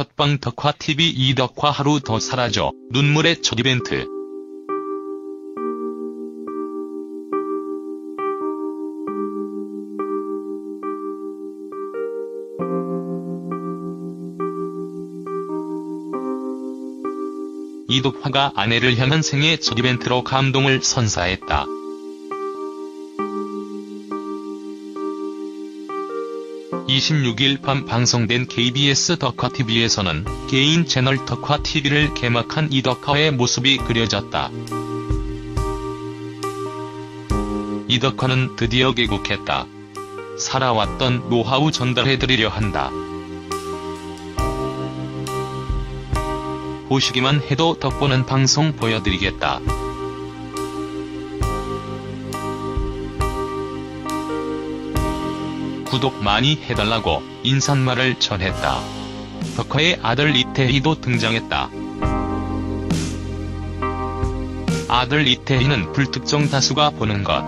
첫방 덕화TV 이덕화 하루 더 사라져 눈물의 첫 이벤트. 이덕화가 아내를 향한 생애 첫 이벤트로 감동을 선사했다. (26일) 밤 방송된 KBS 덕화TV에서는 개인 채널 덕화TV를 개막한 이덕화의 모습이 그려졌다. 이덕화는 드디어 개국했다. 살아왔던 노하우 전달해드리려 한다. 보시기만 해도 덕보는 방송 보여드리겠다. 구독 많이 해달라고 인사말을 전했다. 덕화의 아들 이태희도 등장했다. 아들 이태희는 불특정 다수가 보는 것.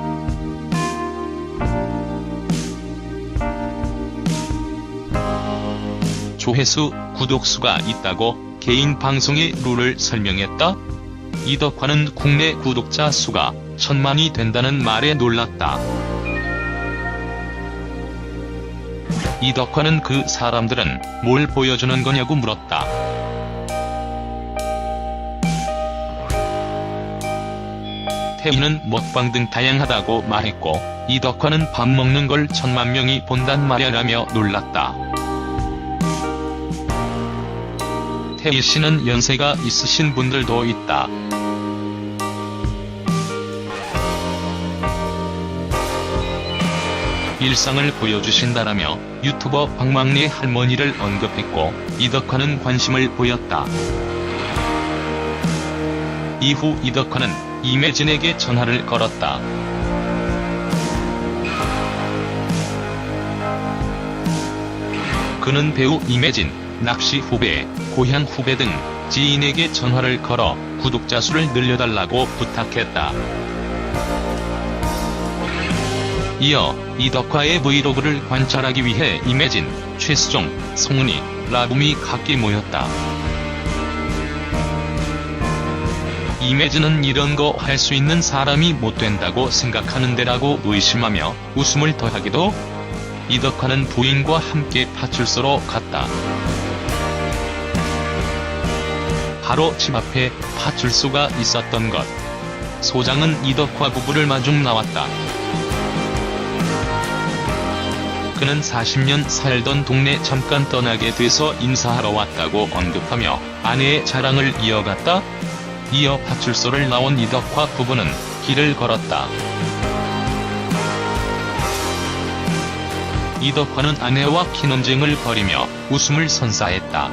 조회수, 구독수가 있다고 개인 방송의 룰을 설명했다. 이덕화는 국내 구독자 수가 천만이 된다는 말에 놀랐다. 이덕화는 그 사람들은 뭘 보여주는 거냐고 물었다. 태희는 먹방 등 다양하다고 말했고 이덕화는 밥 먹는 걸 천만 명이 본단 말이라며 놀랐다. 태희 씨는 연세가 있으신 분들도 있다. 일상을 보여주신다라며 유튜버 박막리 할머니를 언급했고 이덕화는 관심을 보였다. 이후 이덕화는 이매진에게 전화를 걸었다. 그는 배우 이매진, 낚시 후배, 고향 후배 등 지인에게 전화를 걸어 구독자 수를 늘려달라고 부탁했다. 이어 이덕화의 브이로그를 관찰하기 위해 임혜진, 최수종, 송은이, 라붐이 각기 모였다. 임혜진은 이런 거 할 수 있는 사람이 못 된다고 생각하는데라고 의심하며 웃음을 더하기도 이덕화는 부인과 함께 파출소로 갔다. 바로 집 앞에 파출소가 있었던 것. 소장은 이덕화 부부를 마중 나왔다. 그는 40년 살던 동네 잠깐 떠나게 돼서 인사하러 왔다고 언급하며 아내의 자랑을 이어갔다. 이어 파출소를 나온 이덕화 부부는 길을 걸었다. 이덕화는 아내와 키논쟁을 벌이며 웃음을 선사했다.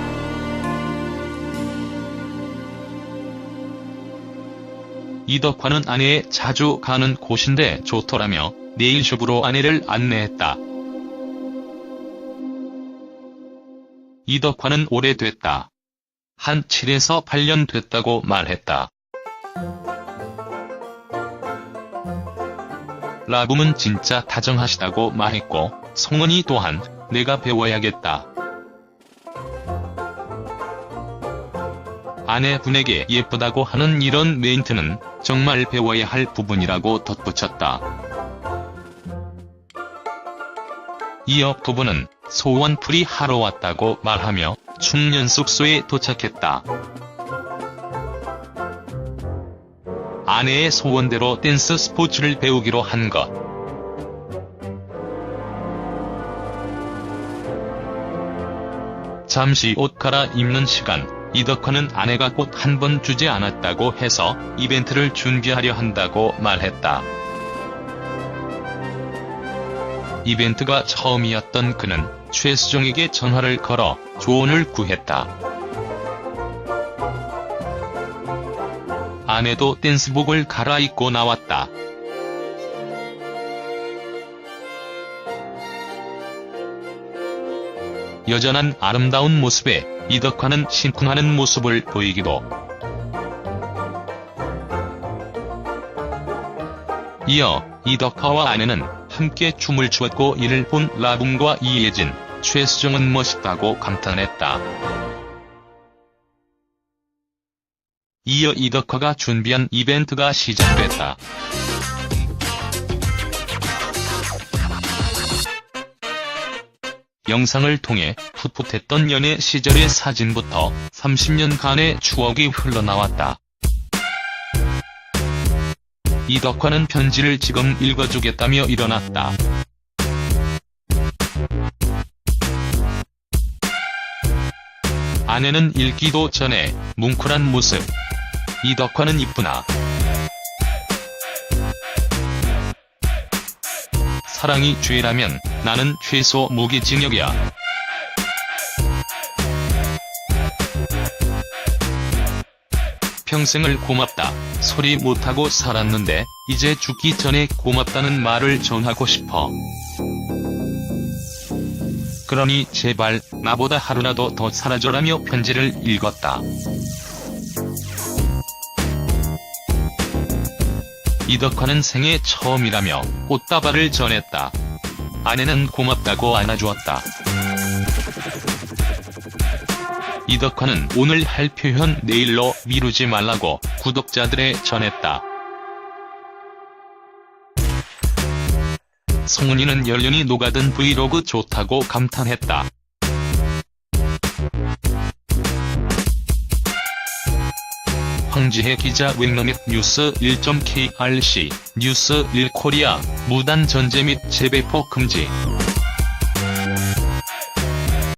이덕화는 아내의 자주 가는 곳인데 좋더라며 네일숍으로 아내를 안내했다. 이 덕화는 오래됐다. 한 7에서 8년 됐다고 말했다. 라붐은 진짜 다정하시다고 말했고, 송은이 또한 내가 배워야겠다. 아내분에게 예쁘다고 하는 이런 멘트는 정말 배워야 할 부분이라고 덧붙였다. 이어 부부는 소원풀이 하러 왔다고 말하며 충년 숙소에 도착했다. 아내의 소원대로 댄스 스포츠를 배우기로 한 것. 잠시 옷 갈아입는 시간, 이덕화는 아내가 꽃 한 번 주지 않았다고 해서 이벤트를 준비하려 한다고 말했다. 이벤트가 처음이었던 그는 최수종에게 전화를 걸어 조언을 구했다. 아내도 댄스복을 갈아입고 나왔다. 여전한 아름다운 모습에 이덕화는 심쿵하는 모습을 보이기도. 이어 이덕화와 아내는 함께 춤을 추었고 이를 본 라붐과 이예진, 최수정은 멋있다고 감탄했다. 이어 이덕화가 준비한 이벤트가 시작됐다. 영상을 통해 풋풋했던 연애 시절의 사진부터 30년간의 추억이 흘러나왔다. 이덕화는 편지를 지금 읽어주겠다며 일어났다. 아내는 읽기도 전에 뭉클한 모습. 이덕화는 이쁘나. 사랑이 죄라면 나는 최소 무기징역이야. 평생을 고맙다 소리 못하고 살았는데 이제 죽기 전에 고맙다는 말을 전하고 싶어. 그러니 제발 나보다 하루라도 더 살아줘라며 편지를 읽었다. 이덕화는 생애 처음이라며 꽃다발을 전했다. 아내는 고맙다고 안아주었다. 이덕화는 오늘 할 표현 내일로 미루지 말라고 구독자들에 전했다. 송은이는 연륜이 녹아든 브이로그 좋다고 감탄했다. 황지혜 기자 웹러밋 뉴스 1.krc 뉴스 1코리아 무단 전제 및 재배포 금지